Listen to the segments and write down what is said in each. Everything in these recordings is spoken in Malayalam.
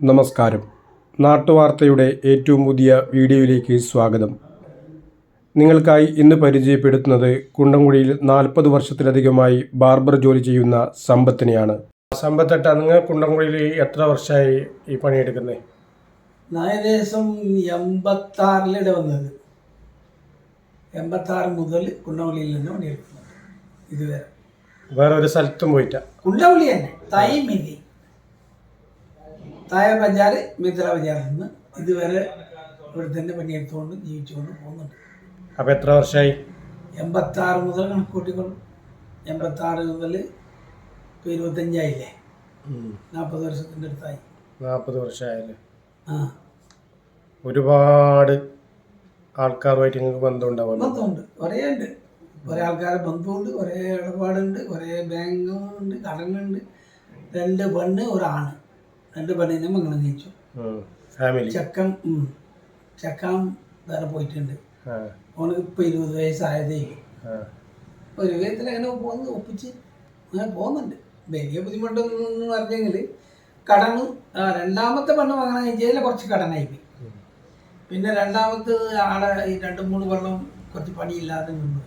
നമസ്കാരം. നാട്ടുവാർത്തയുടെ ഏറ്റവും പുതിയ വീഡിയോയിലേക്ക് സ്വാഗതം. നിങ്ങൾക്കായി ഇന്ന് പരിചയപ്പെടുത്തുന്നത് കുണ്ടംകുഴിയിൽ നാൽപ്പത് വർഷത്തിലധികമായി ബാർബർ ജോലി ചെയ്യുന്ന സമ്പത്തിനെയാണ്. സമ്പത്തെട്ട നിങ്ങൾ കുണ്ടംകുഴിയിൽ എത്ര വർഷമായി ഈ പണിയെടുക്കുന്നത് ഞാൻ ഏകദേശം എൺപത്താറിലിടെ വന്നത്. എൺപത്താറ് മുതൽ കുണ്ടംകുഴിയിൽ നിന്ന് പണിയെടുക്കുന്നത്. ഇതുവരെ. വേറെ ഒരു സ്ഥലത്തും പോയിട്ടാ? കുണ്ടംകുഴി തന്നെ. തായി മിതി തായ ബജാർ മിത്ര ബജാറിൽ നിന്ന് ഇതുവരെ ഇവിടെ തന്നെ പണിയെടുത്തുകൊണ്ട് ജീവിച്ചുകൊണ്ട് പോകുന്നുണ്ട്. അപ്പോൾ എത്ര വർഷമായി എൺപത്താറ് മുതൽ കണക്ക് എൺപത്തി എൺപത്താറ് മുതൽ ഇപ്പോൾ ഇരുപത്തഞ്ചായില്ലേ? നാൽപ്പത് വർഷത്തിന്റെ അടുത്തായി. നാൽപ്പത് വർഷമായല്ലേ ആ. ഒരുപാട് ആൾക്കാരുമായിട്ട് നിങ്ങൾക്ക് ബന്ധമുണ്ടാവും ബന്ധമുണ്ട്. കുറേ ഉണ്ട്. കുറേ ആൾക്കാരെ ബന്ധമുണ്ട്. കുറേ ഇടപാടുണ്ട്. കുറേ ബാങ്കുണ്ട് കടങ്ങളുണ്ട്. രണ്ട് പെണ്ണ് ഒരാണ്. രണ്ട് പെണ്ണിനെ മംഗളം ജയിച്ചു ചക്കൻ. ചെക്കൻ വേറെ പോയിട്ടുണ്ട്. ഓനക്ക് ഇപ്പൊ ഇരുപത് വയസ്സായതേ ഒരു വിധത്തിൽ അങ്ങനെ പോകുന്നത് ഒപ്പിച്ച് അങ്ങനെ പോകുന്നുണ്ട് വലിയ ബുദ്ധിമുട്ടൊന്നും പറഞ്ഞെങ്കിൽ കടന്ന് രണ്ടാമത്തെ പെണ്ണ് മംഗളം കഴിച്ചതിൽ കുറച്ച് കടനായി പോയി. പിന്നെ രണ്ടാമത്തെ ആടെ ഈ രണ്ട് മൂന്ന് കൊല്ലം കുറച്ച് പണിയില്ലാതെ നിന്നു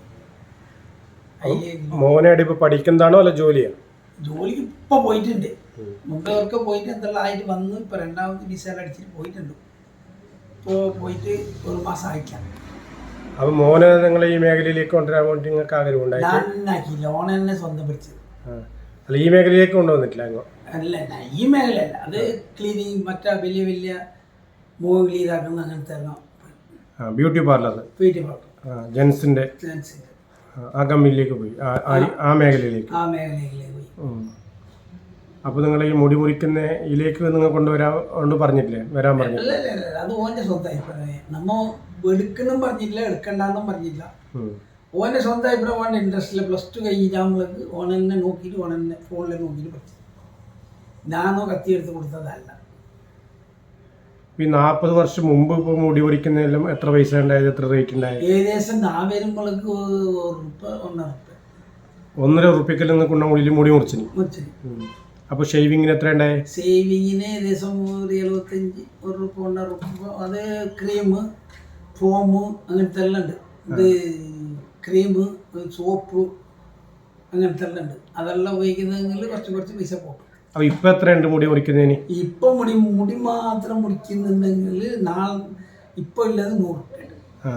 മോനെ മോനായിട്ട് പഠിക്കുന്നതാണോ അല്ല ജോലിയാണ് ജോലിക്ക് ഇപ്പൊ പോയിട്ടുണ്ട്. മുമ്പേ അവർക്ക് പോയിട്ട് എന്തെല്ലാം ആയിട്ട് വന്ന് ഇപ്പൊ രണ്ടാമത് വിസ അടിച്ചിട്ട് പോയിട്ടുണ്ട്. ഇപ്പോ പോയിട്ട് ഒരു മാസം അയക്കാം അപ്പൊ മോനെ നിങ്ങൾ ഈ മേഖലയിലേക്ക് കൊണ്ടുവരാൻ വേണ്ടി നിങ്ങൾക്ക് ആഗ്രഹമുണ്ടായി ഞാൻ ലോൺ ഓൺ തന്നെ സ്വന്തം പിടിച്ചത് അല്ല ഈ മേഖലയിലേക്ക് കൊണ്ടുവന്നിട്ടില്ല അങ്ങോ? അല്ല അല്ല. ഈ മേഖലയല്ല. അത് ക്ലീനിങ് മറ്റാ വലിയ വലിയ മുഖം ഇതാക്കുന്ന അങ്ങനത്തെ എല്ലാം പാർലർ ബ്യൂട്ടി പാർലർ വീട്ടിൽ ജെൻസിന്റെ ആ ആ കമ്പനിയിലേക്ക് പോയി? ആ ആ- ആ മേഖലയിലേക്ക്? ആ മേഖലയിലേക്ക് പോയി. അപ്പോൾ നിങ്ങൾ ഈ മുടി മുറിക്കുന്ന ഇതിലേക്ക് നിങ്ങൾ കൊണ്ടുവരാൻ പറഞ്ഞില്ലേ വരാൻ പറഞ്ഞു അല്ല അല്ല അല്ല അത് ഓന്റെ സ്വന്തം അഭിപ്രായം. നമ്മ എടുക്കണം പറഞ്ഞില്ല എടുക്കണ്ടെന്നും പറഞ്ഞില്ല ഓന്റെ സ്വന്തം അഭിപ്രായം ഓന്റെ ഇൻട്രസ്റ്റിൽ പ്ലസ് ടു കഴിഞ്ഞാകുമ്പോഴേക്ക് ഓണെന്നെ നോക്കിയിട്ട് ഓണെന്നെ ഫോണിലെ ഫോണിൽ നോക്കിയിട്ട് പഠിച്ചു. ഞാനോ കത്തി എടുത്ത് കൊടുത്തതല്ല. ഈ നാൽപ്പത് വർഷം മുമ്പ് ഇപ്പോൾ മുടി മുറിക്കുന്നതിലും എത്ര പൈസ ഉണ്ടായത് എത്ര റേറ്റ് ഉണ്ടായത്? ഏകദേശം ഞാൻ വരുമ്പോഴേക്ക് ഒന്നര ഒന്നര ഉറുപ്പിക്കൽ നിന്ന് കുണ്ണമുള്ളിൽ മുടി മുറിച്ചിന്. മുറിച്ചിന്. അപ്പോൾ ഷേവിങ്ങിന് എത്ര ഉണ്ടായി സേവിങ്ങിന് ഏകദേശം ഒരു എഴുപത്തഞ്ച് ഒരു ഒന്നര ഉറുപ്പ അത് ക്രീം ഫോം അങ്ങനത്തെ എല്ലാം ഉണ്ട്. ഇത് ക്രീം സോപ്പ് അങ്ങനത്തെ എല്ലാം ഉണ്ട്. അതെല്ലാം ഉപയോഗിക്കുന്നതെങ്കിൽ കുറച്ച് കുറച്ച് പൈസ പോകും. അപ്പോൾ ഇപ്പോൾ എത്ര ഉണ്ട് മുടി മുറിക്കുന്നതിന്? ഇപ്പം മുടി മുടി മാത്രം മുടിക്കുന്നുണ്ടെങ്കിൽ നാളെ ഇപ്പം ഉള്ളത് നൂറ് രൂപ ആ.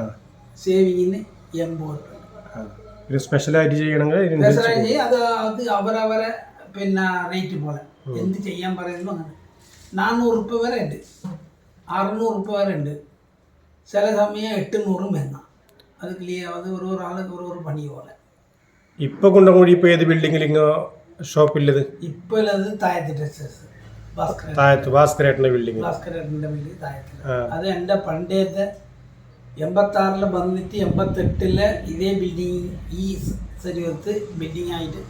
സേവിങ്ങിന് എൺപത് രൂപ ഒരു സ്പെഷ്യലായിട്ട് ചെയ്യണമെങ്കിൽ മനസ്സിലായി അത് അത് അവരവരെ പിന്നെ റേറ്റ് പോലെ. എന്ത് ചെയ്യാൻ പറയുന്നു അങ്ങനെ. നാനൂറ് ഉറുപ്പ് വരെ ഉണ്ട്. അറുന്നൂറ് ഉറുപ്പ് വരെ ഉണ്ട്. ചില സമയം എട്ടുനൂറും വരുന്ന അത് ക്ലിയർ അത് ഓരോ ഒരു ഓരോ പണി പോലെ. ഇപ്പൊ കുണ്ടമുടി ഇപ്പൊ ഏത് ബിൽഡിങ്ങിൽ ഷോപ്പില്ലത് ഇപ്പൊ അത് താഴത്തെ ഡ്രസ്സസ് ഭാസ്കരൻ താഴത്ത് ഭാസ്കരേട്ടന്റെ ആ. അത് എന്റെ പണ്ടത്തെ എൺപത്താറിൽ വന്നിട്ട് എൺപത്തെട്ടിലെ ഇതേ ബിൽഡിങ് ഈ ശരീരത്ത് ബിൽഡിംഗ് ആയിട്ട്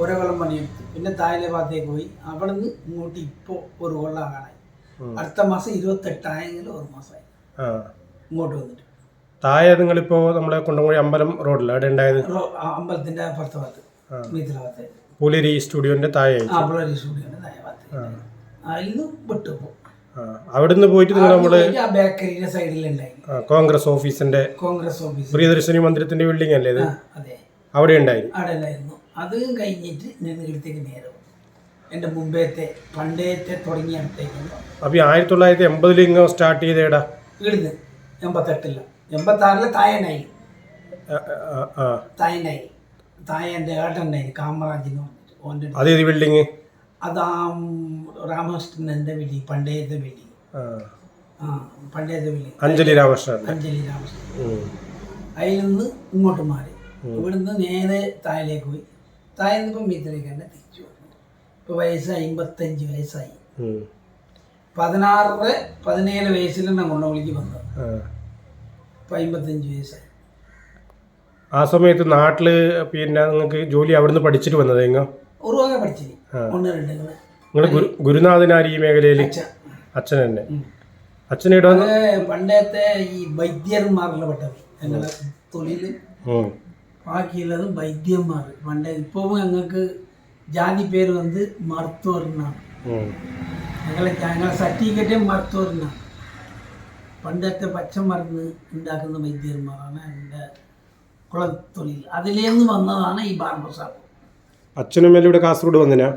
ഓരോ കൊല്ലം പണിയെടുത്തു പിന്നെ താഴെ ഭാഗത്തേക്ക് പോയി. അവിടെ നിന്ന് ഇങ്ങോട്ട് ഇപ്പോൾ ഒരു കൊല്ലം ആകാനായി അടുത്ത മാസം ഇരുപത്തെട്ടായെങ്കിലും ഒരു മാസമായി. ഇങ്ങോട്ട് വന്നിട്ട്. താഴെ നിങ്ങളിപ്പോ നമ്മളെ കുണ്ടംകുഴി അമ്പലം റോഡിൽ അവിടെ ഉണ്ടായത്? അമ്പലത്തിന്റെ അപ്പുറത്തെ ഭാഗത്ത്. മീത്തില ഭാഗത്ത് പുലിരി സ്റ്റുഡിയോന്റെ താഴെ ആ പിള്ളേർ സ്റ്റുഡിയോന്റെ താഴെ ഭാഗത്ത്. അതിൽ നിന്ന് വിട്ടു അവിടുന്ന് പോയിട്ട് നിങ്ങൾ നമ്മൾ ആ ബേക്കറിയുടെ സൈഡിലുണ്ടായി കോൺഗ്രസ് ഓഫീസിന്റെ കോൺഗ്രസ് ഓഫീസ്. പ്രിയദർശിനി മന്ദിരത്തിന്റെ ബിൽഡിംഗ് അല്ലേ ഇത്? അതെ. അവിടെ ഉണ്ടായിരുന്നു അവിടെ ഉണ്ടായിരുന്നു. അത് കഴിഞ്ഞിട്ട് ഞാൻ ഇവിടത്തേക്ക് നേരെ. എന്റെ മുമ്പേത്തെ പണ്ടേത്തെ തുടങ്ങിയ അടുത്തേക്ക് ആയിരത്തി തൊള്ളായിരത്തി എൺപതിൽ ഇങ്ങനെ സ്റ്റാർട്ട് ചെയ്തേടാ? ഇവിടുന്ന് എൺപത്തെട്ടില്ല എൺപത്താറിൽ തായനായി. തായനായി. തായ എന്റെ ഏട്ടനായി കാമറാജ് വന്നിട്ട് ഓന്റെ അത് ഏത് ബിൽഡിങ് അതാ രാമകൃഷ്ണന്റെ വിളി പണ്ടേത്തെ വിളി ആ. പണ്ടേത്തെ വിളി അഞ്ജലി രാമകൃഷ്ണൻ അഞ്ജലി രാമകൃഷ്ണൻ. അതിൽ നിന്ന് ഇങ്ങോട്ട് മാറി. ഇവിടുന്ന് നേരെ തായലേക്ക് പോയി. തായെന്ന് ഇപ്പം മീത്തിലേക്ക് തന്നെ തിരിച്ചു വന്നു. ഇപ്പോൾ വയസ്സ് അമ്പത്തഞ്ച് വയസ്സായി. പതിനാറ് പതിനേഴ് വയസ്സിലാണ് കൊണ്ടവിളിക്ക് വന്നത്. ഇപ്പം അമ്പത്തഞ്ച് വയസ്സായി. ആ സമയത്ത് നാട്ടിൽ പിന്നെ നിങ്ങൾക്ക് ജോലി അവിടുന്ന് പഠിച്ചിട്ട് വന്നത് എങ്ങ? ഒരു വക പഠിച്ചിനി. ഒന്ന് രണ്ട് നിങ്ങൾ നിങ്ങൾ ഗുരു ഗുരുനാഥനാരി ഈ മേഖലയിൽ അച്ഛൻ. തന്നെ. അത് പണ്ടത്തെ ഈ വൈദ്യന്മാരിലെ പെട്ടത് ഞങ്ങളുടെ തൊഴിൽ. ബാക്കിയുള്ളത് വൈദ്യന്മാർ. പണ്ട് ഇപ്പോൾ ഞങ്ങൾക്ക് ജാതി പേര് വന്ന് മർത്തോറിനാണ് ഞങ്ങളെ ഞങ്ങളെ സർട്ടിഫിക്കറ്റേ മർത്തോറിനാണ് പണ്ടത്തെ പച്ച മരുന്ന് ഉണ്ടാക്കുന്ന വൈദ്യന്മാരാണ് എന്റെ കുളത്തൊഴിൽ അതിലേന്ന് വന്നതാണ് ഈ ബാർബർ ഷാപ്പ് അച്ഛനും ഇവിടെ കാസർഗോഡ് വന്നിനാ?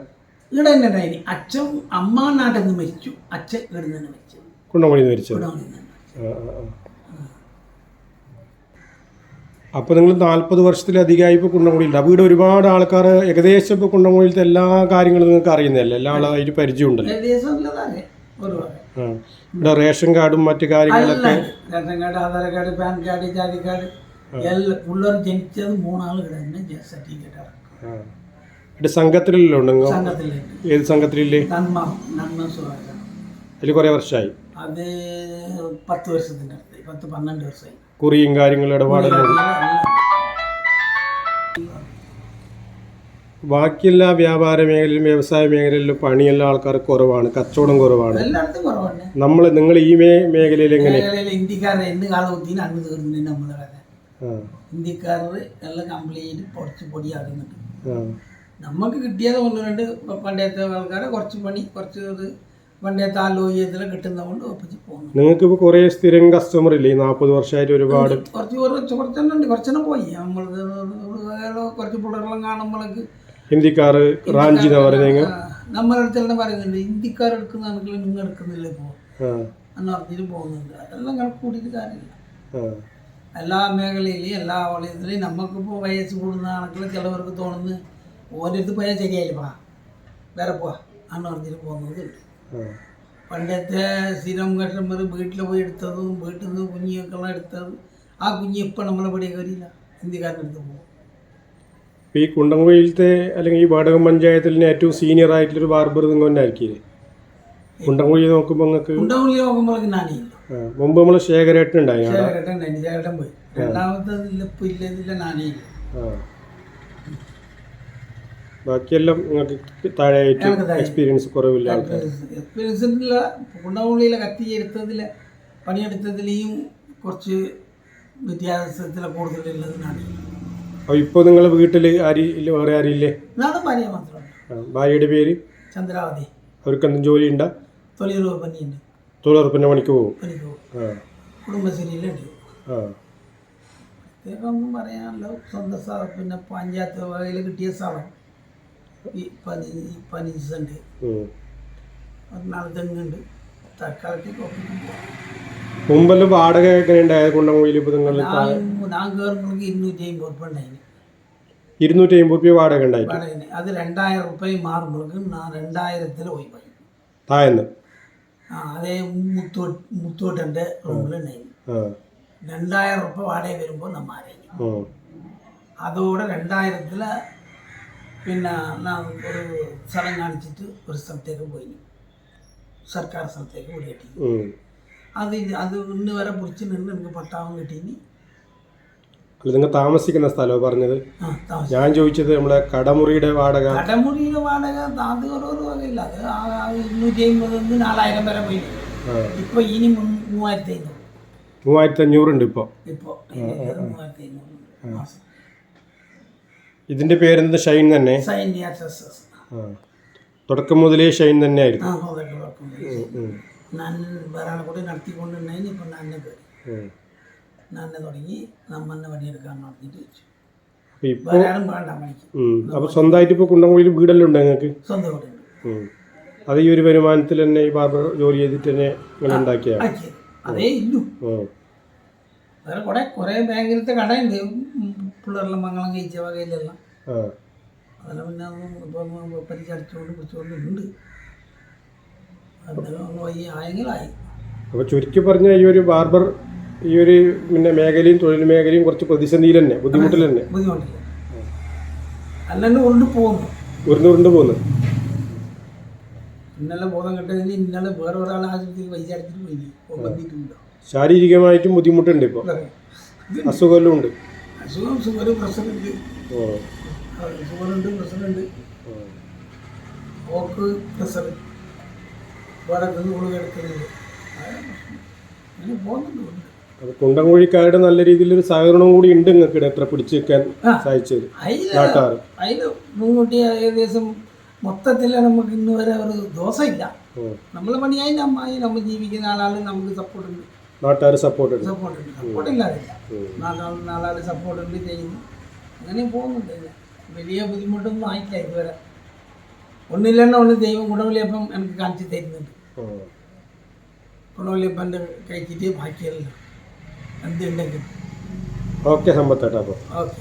ഇവിടെ തന്നെ ഡൈനി അച്ഛൻ അമ്മ നാട്ടിൽ നിന്ന് മരിച്ചു. അച്ഛൻ ഇവിടെ നിന്ന് മരിച്ചു കുണ്ടമണി മരിച്ചു. കുണ്ടമണി നിന്ന്. അപ്പോൾ നിങ്ങൾ നാൽപ്പത് വർഷത്തിലധികമായി ഇപ്പോൾ കുണ്ടംകുഴിയിൽ അപ്പോൾ ഇവിടെ ഒരുപാട് ആൾക്കാർ ഏകദേശം ഇപ്പോൾ കുണ്ടംകുഴിയിലത്തെ എല്ലാ കാര്യങ്ങളും നിങ്ങൾക്ക് അറിയുന്നതല്ലേ? എല്ലാ ആളും അതിന് പരിചയമുണ്ടല്ലോ. ആ. ഇവിടെ റേഷൻ കാർഡും മറ്റു കാര്യങ്ങളൊക്കെ ration card Aadhaar card PAN card ജാതി കാർഡ് എല്ലാം പിള്ളേർ ജനിച്ചത് മൂന്നാൾ ഇവിടെ തന്നെ സർട്ടിഫിക്കറ്റ് ആ. ഇവിടെ സംഘത്തിലല്ലോ നിങ്ങൾ? ഏത് സംഘത്തിലില്ലേ? നന്മ നന്മ സുഖം അതിൽ കുറേ വർഷമായി അത് പത്ത് വർഷത്തിന്റെ അടുത്ത്. പത്ത് പന്ത്രണ്ട് വർഷമായി കുറിയും കാര്യങ്ങളും ഇടപാടെല്ലാം ബാക്കിയെല്ലാ വ്യാപാര മേഖലയിലും വ്യവസായ മേഖലയിലും പണിയെല്ലാം ആൾക്കാർ കുറവാണ്. കച്ചവടം കുറവാണ്. നമ്മൾ നിങ്ങൾ ഈ മേഖലയിൽ എങ്ങനെ? ഇന്ത്യക്കാരുടെ കാലത്തിന് അന്ന് തീർന്നു നമ്മളെ കഥ പൊടിയാകുന്നുണ്ട് നമുക്ക് കിട്ടിയത് ഒന്ന് രണ്ട് പണ്ടത്തെ ആൾക്കാരെ കുറച്ച് പണി കുറച്ച് പണ്ടത്തെ ആ ലോഹ്യത്തിലും കിട്ടുന്നതുകൊണ്ട് ഒപ്പിച്ച് പോകുന്നു നിങ്ങൾക്ക് ഇപ്പോൾ കുറേ സ്ഥിരം കസ്റ്റമർ ഇല്ലേ? നാൽപ്പത് വർഷമായിട്ട് ഒരുപാട് കുറച്ച് കുറച്ച് കുറച്ചെണ്ണം ഉണ്ട്. കുറച്ചെണ്ണം പോയി. നമ്മൾ കുറച്ച് പിള്ളേരെല്ലാം കാണുമ്പോഴേക്ക് ഹിന്ദിക്കാർ റാഞ്ചി എന്ന് പറയുന്നത് നമ്മളെ അടുത്തെല്ലാം പറയുന്നുണ്ട്. ഇന്ത്യക്കാർ എടുക്കുന്നതാണെങ്കിൽ നിങ്ങൾ എടുക്കുന്നില്ല ഇപ്പോൾ ആ. എന്ന് പറഞ്ഞിട്ട് പോകുന്നുണ്ട്. അതെല്ലാം കണക്ക് കൂട്ടിയിട്ട് കാര്യമില്ല. എല്ലാ മേഖലയിലും എല്ലാ വളയത്തിലും നമുക്കിപ്പോൾ വയസ്സ് കൂടുന്ന കണക്കിൽ ചിലവർക്ക് തോന്നുന്നു ഓരോരുത്തർ പോയാൽ ശരിയായില്ല വേറെ പോവാ. എന്ന് പറഞ്ഞിട്ട് പോകുന്നതുണ്ട്. പണ്ടത്തെ സ്ഥിരം കസ്റ്റമർ വീട്ടിൽ പോയി എടുത്തതും വീട്ടിൽ നിന്ന് കുഞ്ഞിയൊക്കെല്ലാം എടുത്തതും ആ കുഞ്ഞ് ഇപ്പം നമ്മളെ പടി കയറിയില്ല ഹിന്ദിക്കാരന്റെ അടുത്ത് പോകും ഈ കുണ്ടംകുഴിയിലത്തെ അല്ലെങ്കിൽ ഈ വാടകം പഞ്ചായത്തിൽ ഏറ്റവും സീനിയർ ആയിട്ടുള്ളൊരു ബാർബർ നിങ്ങൾ തന്നെ ആയിരിക്കില്ലേ? കുണ്ടംകുഴി നോക്കുമ്പോൾ നിങ്ങൾക്ക് കുണ്ടംകുഴി നോക്കുമ്പോൾ നാണിയില്ല മുമ്പ് നമ്മൾ ശേഖരേട്ടൻ ഉണ്ടായിരുന്നു ശേഖരേട്ടൻ ഉണ്ടായിരുന്നു ശേഖരേട്ടൻ പോയി. രണ്ടാമത്തെ ഇപ്പം ഇല്ലതില്ല നാണിയില്ല ആ. ബാക്കിയെല്ലാം നിങ്ങൾക്ക് താഴെയായിട്ട് താഴെ. എക്സ്പീരിയൻസ് കുറവില്ല ആൾക്കാർ എക്സ്പീരിയൻസിലുള്ള കത്തി എടുത്തതിൽ പണിയെടുത്തതിലെയും കുറച്ച് വ്യത്യാസത്തിൽ കൂടുതലുള്ളതിനാണ് അപ്പോൾ ഇപ്പോൾ നിങ്ങളെ വീട്ടിൽ ആരി ഇല്ല വേറെ ആരില്ലേ നാളെ ഭാര്യ മാത്രമാണ് ഭാര്യയുടെ പേര്? ചന്ദ്രാവതി. അവർക്ക് എന്തും ജോലി ഉണ്ടോ തൊഴിലുറപ്പ് പണിയുണ്ട് തൊഴിലുറപ്പിന്റെ പണിക്ക് പോകും. ആ. കുടുംബശ്രീയിലുണ്ട് ഒന്നും പറയാനല്ലോ. സ്വന്തം പിന്നെ പഞ്ചായത്ത് വകയിൽ കിട്ടിയ സ്ഥലം. ഈ പനി പതിനഞ്ച് സെന്റ് ഉം. നാല് തെങ്ങുണ്ട് തക്കാളത്തി മുമ്പെല്ലാം വാടക എങ്ങനെ ഉണ്ടായത്? കുണ്ടംകുഴിയിൽ നിങ്ങൾ ഞാൻ കയറുമ്പോഴേക്ക് ഇരുന്നൂറ്റി അമ്പത് ഉറുപ്പ ഉണ്ടായിന് ഇരുന്നൂറ്റി അമ്പത് രൂപ വാടക ഉണ്ടായി അത് രണ്ടായിരം ഉറുപ്പയും മാറുമ്പോഴേക്കും ഞാൻ രണ്ടായിരത്തിൽ പോയി പോയി താഴ്ന്ന്? ആ അതേ മുത്തോ മുത്തോട്ടന്റെ റൂമിലുണ്ടായിന് ആ. രണ്ടായിരം ഉറുപ്പ വാടക വരുമ്പോൾ നമ്മ അറിയിക്കും ഉം. അതോടെ രണ്ടായിരത്തിൽ പിന്നെ നാം ഒരു സ്ഥലം കാണിച്ചിട്ട് ഒരു സ്ഥലത്തേക്ക് പോയി. സർക്കാർ സ്ഥലത്തേക്ക് ഓടി കിട്ടി. അത് അത് ഇന്ന് വരെ പിടിച്ച് നിന്ന് എനിക്ക് പട്ടാവും കിട്ടീനി അല്ല നിങ്ങൾ താമസിക്കുന്ന സ്ഥലമോ പറഞ്ഞത്? ഞാൻ ചോദിച്ചത് നമ്മളെ കടമുറിയുടെ വാടക. കടമുറിയുടെ വാടക അത് ഓരോരോ വകയില്ല. അത് ഇരുന്നൂറ്റി അമ്പത് നാലായിരം വരെ പോയി. ഇപ്പൊ ഇനി മൂവായിരത്തി അഞ്ഞൂറ്. മൂവായിരത്തി അഞ്ഞൂറുണ്ട് ഇപ്പോൾ ഇപ്പോൾ മൂവായിരത്തി അഞ്ഞൂറ്. മാസം ഇതിന്റെ പേരെന്ത്? ഷൈൻ തന്നെ? തുടക്കം മുതലേ ഷൈൻ തന്നെ ആയിരുന്നു തുടങ്ങി നമ്മന്നെ പണിയെടുക്കാൻ നടത്തിയിട്ട് വെച്ചു. വേണ്ട പണിക്ക്. അപ്പോൾ സ്വന്തമായിട്ട് ഇപ്പോൾ കുണ്ടംകുഴിയിൽ വീടെല്ലാം ഉണ്ട് നിങ്ങൾക്ക്? സ്വന്തം. അത് ഈ ഒരു വരുമാനത്തിൽ തന്നെ ഈ ബാർബർ ജോലി ചെയ്തിട്ട് തന്നെ നിങ്ങൾ ഉണ്ടാക്കിയ? ആക്കിയത്. അതേ ഇല്ലു. വേറെ കുറെ കുറേ ബാങ്കിലത്തെ കടയുണ്ട്. പിള്ളേരെല്ലാം മംഗളം കഴിച്ച വകയിലെല്ലാം. അതെല്ലാം പിന്നെ ഇപ്പം ഉണ്ട് ആയെങ്കിലായി. അപ്പോൾ ചുരുക്കി പറഞ്ഞ ഈ ഒരു ബാർബർ ഈ ഒരു പിന്നെ മേഖലയും തൊഴിൽ മേഖലയും കുറച്ച് പ്രതിസന്ധിയിൽ തന്നെ ബുദ്ധിമുട്ടിൽ തന്നെ. ബുദ്ധിമുട്ടില്ല. അല്ലാണ്ട് കൊണ്ട് പോകുന്നു. ഉരുണ്ട് ഉരുണ്ട് പോകുന്നു. ഇന്നലെ ബോധം കിട്ടതിന് ഇന്നലെ വേറെ ഒരാൾ ആശുപത്രിയിൽ പൈസ അടിച്ചിട്ട് പോയി. ശാരീരികമായിട്ടും ബുദ്ധിമുട്ടുണ്ട് ഇപ്പോൾ അസുഖമെല്ലാം ഉണ്ട്. അസുഖം ഷുഗർ പ്രശ്നമുണ്ട് ഷുഗറുണ്ട് പ്രഷറുണ്ട് ഓ. ഓക്ക് പ്രഷർ ഇവിടെ നിന്ന് ഗുളിക എടുക്കുന്നുണ്ട് പ്രശ്നം. അങ്ങനെ പോകുന്നുണ്ട് അപ്പോൾ കുണ്ടംകുഴിക്കാരുടെ നല്ല രീതിയിലൊരു സഹകരണം കൂടി ഉണ്ട് നിങ്ങൾക്ക് എത്ര പിടിച്ചു വെക്കാൻ. സഹായിച്ചത് നാട്ടാർ അതിൽ മുൻകൂട്ടി ഏകദേശം മൊത്തത്തിൽ നമുക്ക് ഇന്ന് വരെ ഒരു ദോഷമില്ല. നമ്മളെ പണിയായി നമ്മ നമ്മൾ ജീവിക്കുന്ന ആളാണ് നമുക്ക് സപ്പോർട്ട് ഉണ്ട് നാട്ടുകാർ സപ്പോർട്ട് ഉണ്ട്. സപ്പോർട്ട് ഉണ്ട് സപ്പോർട്ട് ഇല്ലാതില്ല നാലാൾ സപ്പോർട്ട് ഉണ്ട് ചെയ്യുന്നു. അങ്ങനെ പോകുന്നുണ്ട്. വലിയ ബുദ്ധിമുട്ടൊന്നും ആയിട്ടില്ല ഇതുവരെ. ഒന്നില്ലെണ്ണ ഒന്ന് ദൈവം ഗുണവലിയപ്പം എനിക്ക് കാണിച്ചു തരുന്നുണ്ട്. ഗുണവലിയപ്പന്റെ കഴിച്ചിട്ട് ബാക്കിയല്ല എന്തുണ്ടെങ്കിലും. ഓക്കെ സമ്പത്തേട്ടാ അപ്പോൾ ഓക്കെ.